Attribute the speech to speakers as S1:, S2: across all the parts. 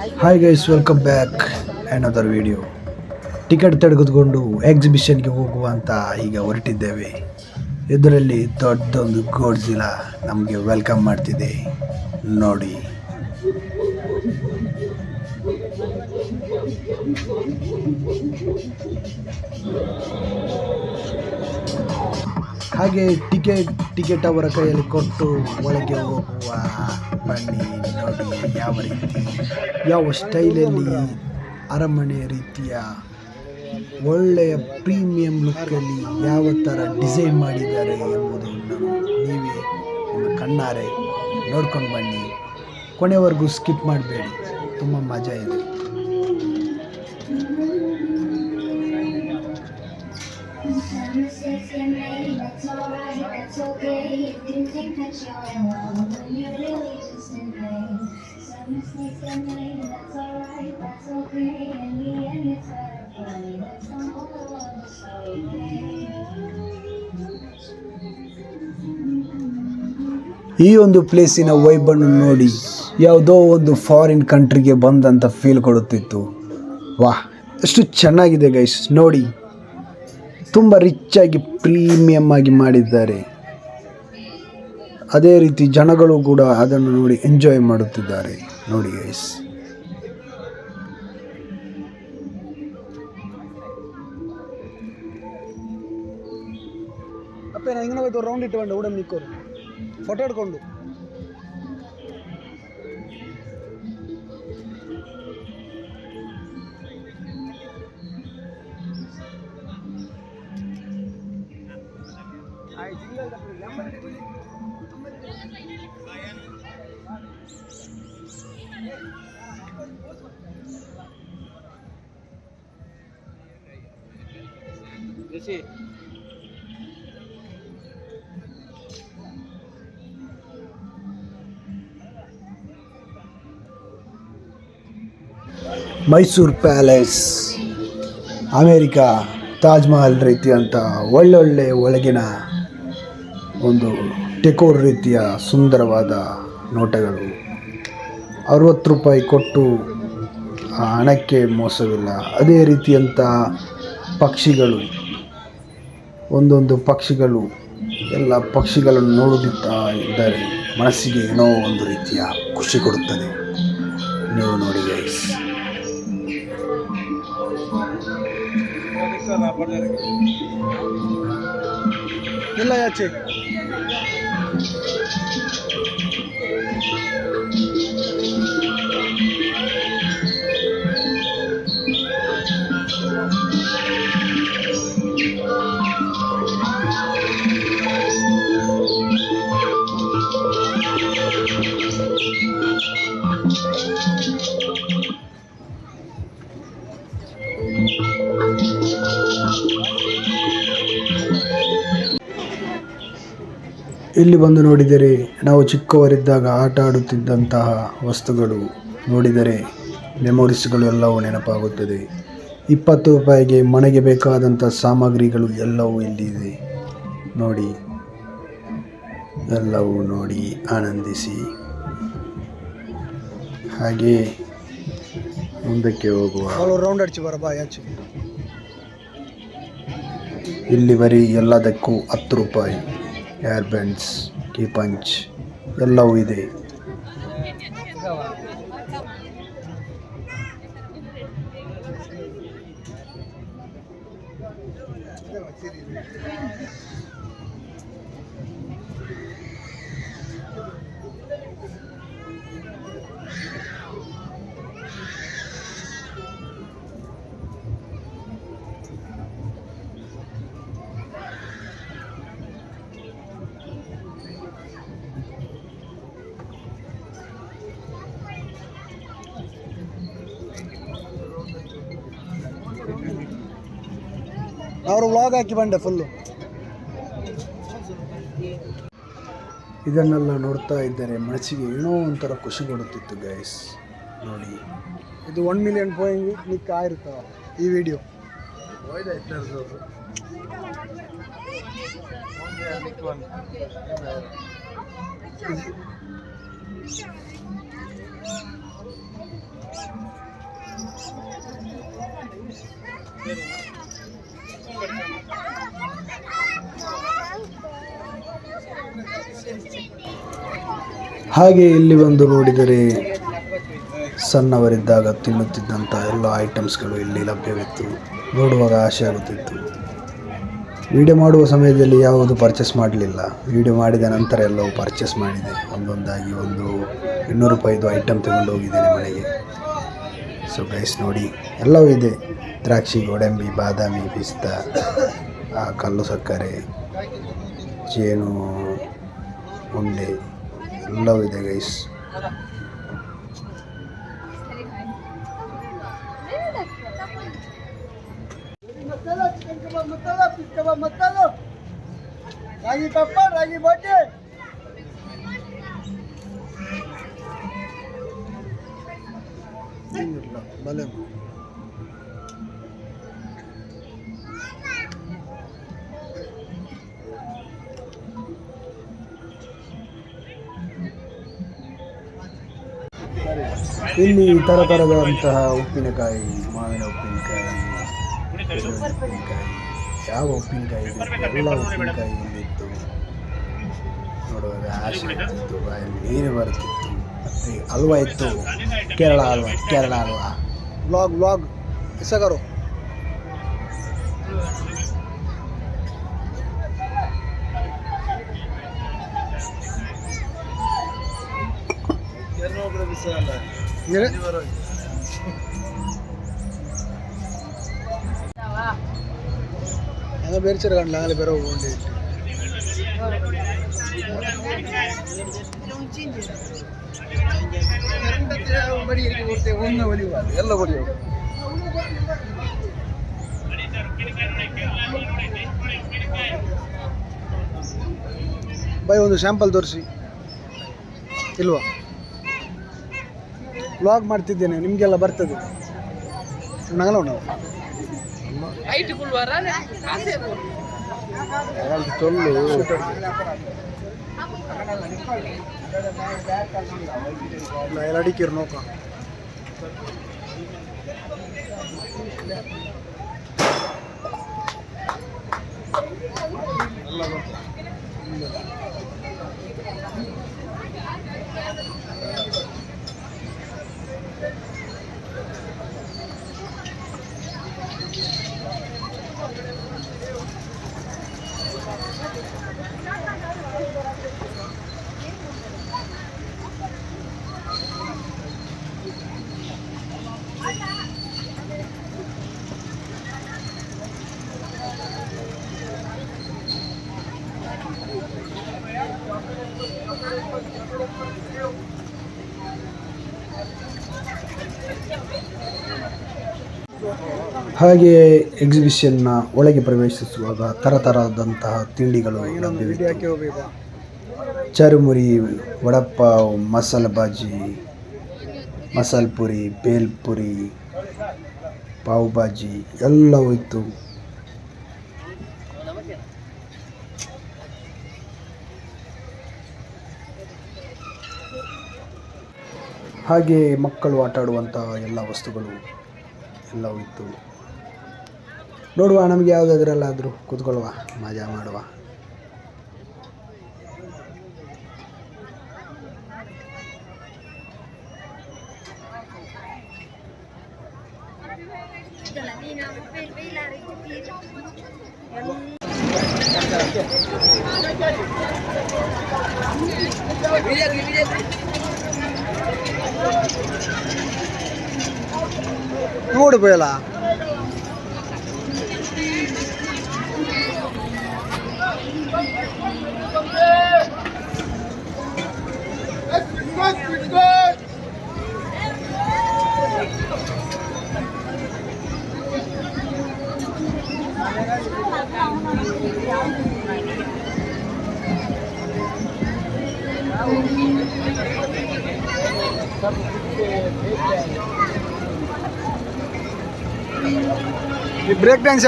S1: Hi guys welcome back and other video ticket ತೆಗೆದುಕೊಂಡು ಎಕ್ಸಿಬಿಷನ್ಗೆ ಹೋಗುವ ಅಂತ ಈಗ ಹೊರಟಿದ್ದೇವೆ. ಇದರಲ್ಲಿ ದೊಡ್ಡದೊಂದು ಗೋಡ್ಜಿಲ ನಮಗೆ ವೆಲ್ಕಮ್ ಮಾಡ್ತಿದೆ. ನೋಡಿ. ಹಾಗೆ ಟಿಕೆಟ್ ಟಿಕೆಟ್ ಅವರ ಕೈಯಲ್ಲಿ ಕೊಟ್ಟು ಒಳಗೆ ಹೋಗುವ ಬನ್ನಿ. ನೋಡಿ, ಯಾವ ರೀತಿ, ಯಾವ ಸ್ಟೈಲಲ್ಲಿ ಅರಮನೆ ರೀತಿಯ ಒಳ್ಳೆಯ ಪ್ರೀಮಿಯಂ ಲುಕ್ಕಲ್ಲಿ ಯಾವ ಥರ ಡಿಸೈನ್ ಮಾಡಿದ್ದಾರೆ ಎಂಬುದನ್ನು ನೀವೇ ಕಣ್ಣಾರೆ ನೋಡ್ಕೊಂಡು ಬನ್ನಿ. ಕೊನೆವರೆಗೂ ಸ್ಕಿಪ್ ಮಾಡಬೇಡಿ. ತುಂಬ ಮಜಾ ಇದೆ.
S2: Some made, that's alright, that's okay. Think that you're.
S1: ಈ ಒಂದು ಪ್ಲೇಸಿನ ವೈಬನ್ನು ನೋಡಿ ಯಾವುದೋ ಒಂದು ಫಾರಿನ್ ಕಂಟ್ರಿಗೆ ಬಂದಂತ ಫೀಲ್ ಕೊಡುತ್ತಿತ್ತು ವಾಹ್ ಎಷ್ಟು ಚೆನ್ನಾಗಿದೆ ಗೈಸ್ ನೋಡಿ ತುಂಬ ರಿಚ್ಚಾಗಿ ಪ್ರೀಮಿಯಮ್ ಆಗಿ ಮಾಡಿದ್ದಾರೆ. ಅದೇ ರೀತಿ ಜನಗಳು ಕೂಡ ಅದನ್ನು ನೋಡಿ ಎಂಜಾಯ್ ಮಾಡುತ್ತಿದ್ದಾರೆ. ನೋಡಿ ಗೈಸ್
S3: ಅಪ್ಪ ನಾನು ಹೋಯ್ತು ರೌಂಡ್ ಇಟ್ಟುಕೊಂಡು ಉಡಮ್ ನಿಕ್ಕೋರು. ಫೋಟೋ ಹಿಡ್ಕೊಂಡು.
S1: ಮೈಸೂರು ಪ್ಯಾಲೇಸ್ ಅಮೇರಿಕಾ ತಾಜ್ ಮಹಲ್ ರೀತಿಯಂಥ ಒಳ್ಳೊಳ್ಳೆ ಒಳಗಿನ ಒಂದು ಡೆಕೋರ್ ರೀತಿಯ ಸುಂದರವಾದ ನೋಟಗಳು. ಅರುವತ್ತು ರೂಪಾಯಿ ಕೊಟ್ಟು ಹಣಕ್ಕೆ ಮೋಸವಿಲ್ಲ. ಅದೇ ರೀತಿಯಂಥ ಪಕ್ಷಿಗಳು. ಒಂದೊಂದು ಪಕ್ಷಿಗಳು ಎಲ್ಲ ಪಕ್ಷಿಗಳನ್ನು ನೋಡುತ್ತಾ ಇದ್ದರೆ ಮನಸ್ಸಿಗೆ ಏನೋ ಒಂದು ರೀತಿಯ ಖುಷಿ ಕೊಡುತ್ತದೆ. ನೀವು ನೋಡಿ ಗೈಸ್
S3: ಎಲ್ಲ ಯಾಚೆ?
S1: ಇಲ್ಲಿ ಬಂದು ನೋಡಿದರೆ? ನಾವು ಚಿಕ್ಕವರಿದ್ದಾಗ ಆಟ ಆಡುತ್ತಿದ್ದಂತಹ ವಸ್ತುಗಳು ನೋಡಿದರೆ ಮೆಮೊರೀಸ್ಗಳು ಎಲ್ಲವೂ ನೆನಪಾಗುತ್ತದೆ. ಇಪ್ಪತ್ತು ರೂಪಾಯಿಗೆ ಮನೆಗೆ ಬೇಕಾದಂಥ ಸಾಮಗ್ರಿಗಳು ಎಲ್ಲವೂ ಇಲ್ಲಿದೆ. ನೋಡಿ ಎಲ್ಲವೂ ನೋಡಿ ಆನಂದಿಸಿ. ಹಾಗೆ ಮುಂದಕ್ಕೆ ಹೋಗುವ. ಇಲ್ಲಿ ಬರೀ ಎಲ್ಲದಕ್ಕೂ ಹತ್ತು ರೂಪಾಯಿ. ಏರ್ ಬ್ಯಾಂಡ್ಸ್ ಕೀ ಪಂಚ್ ಎಲ್ಲವೂ ಇದೆ
S3: ಅವರು ವ್ಲಾಗ್ ಹಾಕಿ ಬಂಡೆ ಫುಲ್ಲು
S1: ಇದನ್ನೆಲ್ಲ ನೋಡ್ತಾ ಇದ್ದರೆ ಮನಸ್ಸಿಗೆ ಏನೋ ಒಂಥರ ಖುಷಿ ಕೊಡುತ್ತಿತ್ತು ಗೈಸ್ ನೋಡಿ.
S3: ಇದು ಒನ್ ಮಿಲಿಯನ್ ಪಾಯಿಂಟ್ ಕ್ಲಿಕ್ ಆಗಿರ್ತಾವ ಈ ವಿಡಿಯೋ
S1: ಹಾಗೆ ಇಲ್ಲಿ ಬಂದು ನೋಡಿದರೆ ಸಣ್ಣವರಿದ್ದಾಗ ತಿನ್ನುತ್ತಿದ್ದಂಥ ಎಲ್ಲ ಐಟಮ್ಸ್ಗಳು ಇಲ್ಲಿ ಲಭ್ಯವಿತ್ತು. ನೋಡುವಾಗ ಆಸೆ ಆಗುತ್ತಿತ್ತು. ವಿಡಿಯೋ ಮಾಡುವ ಸಮಯದಲ್ಲಿ ಯಾವುದು ಪರ್ಚೇಸ್ ಮಾಡಲಿಲ್ಲ. ವಿಡಿಯೋ ಮಾಡಿದ ನಂತರ ಎಲ್ಲವೂ ಪರ್ಚೇಸ್ ಮಾಡಿದೆ. ಒಂದೊಂದಾಗಿ ಒಂದು ಇನ್ನೂರು ರೂಪಾಯಿದು ಐಟಮ್ ತಗೊಂಡು ಹೋಗಿದ್ದೇನೆ ಮನೆಗೆ. ಸೊ ಗೈಸ್ ನೋಡಿ, ಎಲ್ಲವೂ ಇದೆ. ದ್ರಾಕ್ಷಿ, ಗೋಡಂಬಿ, ಬಾದಾಮಿ, ಪಿಸ್ತಾ ಕಲ್ಲು ಸಕ್ಕರೆ ಜೇನು ಉಂಡೆ, ಎಲ್ಲವೂ ಇದೆ ಗೈಸ್
S3: ರಾಗಿ ಪಪ್ಪ ರಾಗಿ ಬೋಟಿ
S1: ಬಲೆ ಇಲ್ಲಿ ಥರ ಥರದಂತಹ ಉಪ್ಪಿನಕಾಯಿ, ಮಾವಿನ ಉಪ್ಪಿನಕಾಯಿ ಉಪ್ಪಿನಕಾಯಿ, ಯಾವ ಉಪ್ಪಿನಕಾಯಿ ಎಲ್ಲ ಉಪ್ಪಿನಕಾಯಿ ಇಲ್ಲಿತ್ತು ನೋಡುವಾಗ ಆಸೆ ಇತ್ತು ನೀರು ಬರುತ್ತಿತ್ತು, ಮತ್ತು ಹಲ್ವಾ ಇತ್ತು. ಕೇರಳ ಹಲ್ವ ಕೇರಳ ಹಲ್ವ.
S3: ಬ್ಲಾಗ್ ಬ್ಲಾಗ್ ಹೆಸಗರು. ಬಿಸಲ್ಲ நாங்கள் பேரிச்சிருக்காங்க நாங்களே பேர போகண்டி ஒன்று வழிவாது எல்லாம் வழிவாது ಬೈ ಒಂದು ಸ್ಯಾಂಪಲ್ ತೋರಿಸಿ ಇಲ್ವಾ ವ್ಲಾಗ್ ಮಾಡ್ತಿದ್ದೇನೆ ನಿಮಗೆಲ್ಲ ಬರ್ತದೆ. ನಗಲೋಣ. ಎಲ್ಲ ಅಡಿಕೆರು ನೋಕ
S1: ಹಾಗೆ ಎಕ್ಸಿಬಿಷನ್ನ ಒಳಗೆ ಪ್ರವೇಶಿಸುವಾಗ ಥರ
S3: ಥರದಂತಹ ತಿಂಡಿಗಳು
S1: ಚರುಮುರಿ ವಡಪಾವ್ ಮಸಾಲ ಬಾಜಿ ಮಸಾಲ ಪುರಿ, ಬೇಲ್ ಪುರಿ, ಪಾವ್ ಬಾಜಿ ಎಲ್ಲವೂ ಇತ್ತು. ಹಾಗೆ ಮಕ್ಕಳು ಆಟ ಆಡುವಂತಹ ಎಲ್ಲ ವಸ್ತುಗಳು ಎಲ್ಲವೂ ಇತ್ತು. ನೋಡುವ ನಮಗೆ ಯಾವುದಾದ್ರಲ್ಲಾದರೂ ಕೂತ್ಕೊಳ್ಳುವ ಮಜಾ ಮಾಡುವ.
S3: ನೋಡು ಬ್ರೇಕ್ ಡ್ಯಾನ್ಸ್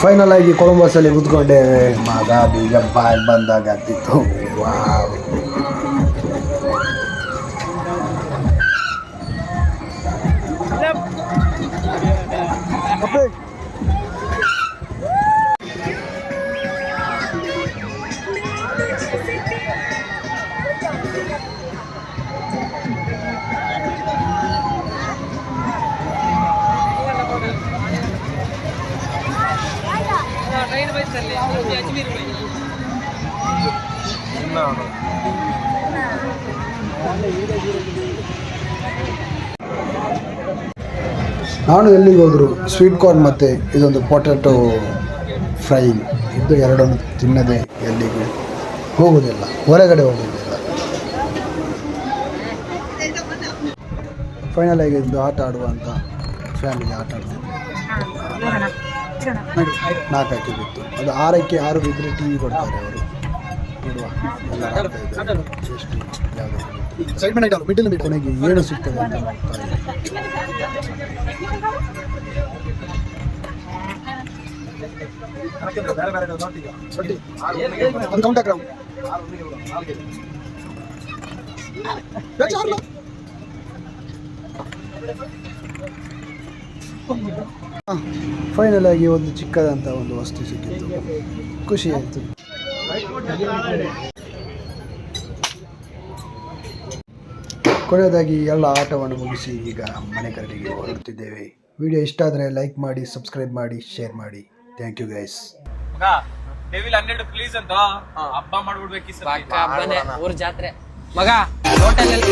S1: ಫೈನಲ್ ಆಗಿ ಕೊಲಂಬಸಲ್ಲಿ ಕೂತ್ಕೊಂಡೇವೆ ಮಗ ಬೀಗ ಬಾಯ್ ಬಂದಾಗ ಆಗ್ತಿತ್ತು ವಾವ್ ನಾನು ಎಲ್ಲಿಗೆ ಹೋದ್ರು? ಸ್ವೀಟ್ ಕಾರ್ನ್ ಮತ್ತೆ ಇದೊಂದು ಪೊಟ್ಯಾಟೊ ಫ್ರೈ ಇದು ಎರಡನ್ನು ತಿನ್ನದೆ ಎಲ್ಲಿಗೆ? ಹೋಗೋದಿಲ್ಲ. ಹೊರಗಡೆ ಹೋಗೋದಿಲ್ಲ. ಫೈನಲ್ ಆಗಿ ಇದು ಆಟ ಆಡುವಂಥ ಫ್ಯಾಮಿಲಿ ಆಟ ಆಡ್ತಿದ್ವಿ ಆಡ್ತೀವಿ ನಾಲ್ಕು ಹಾಕಿ ಬಿತ್ತು. ಅದು ಆರಕ್ಕೆ ಆರು ಬಿದ್ದರೆ ಟಿ ವಿ ಕೊಡ್ತಾರೆ ಅವರು. ನೋಡುವ. ಎಲ್ಲ ಆಡ್ತಾ ಇದ್ದಾರೆ. ಎಷ್ಟು ಯಾವುದು
S3: ಸೈಡ್ ಮೇಲೆ ಇಡಲು ಮಿಡಲ್
S1: ಕೊನೆಗೆ ಏನು ಸಿಗ್ತದೆ ಅಂತ ನೋಡ್ತಾ ಇದ್ದಾರೆ.
S3: ಅದು ಕೌಂಟ್ ಹಾಕ್ರವು
S1: ಫೈನಲ್ ಆಗಿ ಒಂದು ಚಿಕ್ಕದಂತ ಒಂದು ವಸ್ತು ಸಿಕ್ಕಿತ್ತು. ಖುಷಿ ಆಯ್ತು. ಕೊನೆಯದಾಗಿ ಎಲ್ಲ ಆಟವನ್ನು ಮುಗಿಸಿ ಈಗ ಮನೆ ಕಡೆಗೆ ಹೊರಡುತ್ತಿದ್ದೇವೆ. ವಿಡಿಯೋ ಇಷ್ಟ ಆದರೆ ಲೈಕ್ ಮಾಡಿ ಸಬ್ಸ್ಕ್ರೈಬ್ ಮಾಡಿ ಶೇರ್ ಮಾಡಿ. ಥ್ಯಾಂಕ್ ಯು ಗೈಸ್
S4: ಡೆವಿಲ್ ಹನ್ನೆರಡು ಪ್ಲೀಸ್ ಅಂತ ಹಬ್ಬ ಮಾಡ್ಬಿಡ್ಬೇಕು
S5: ಹಬ್ಬನೇ ಊರ್ ಜಾತ್ರೆ. ಮಗ ಹೋಟೆಲ್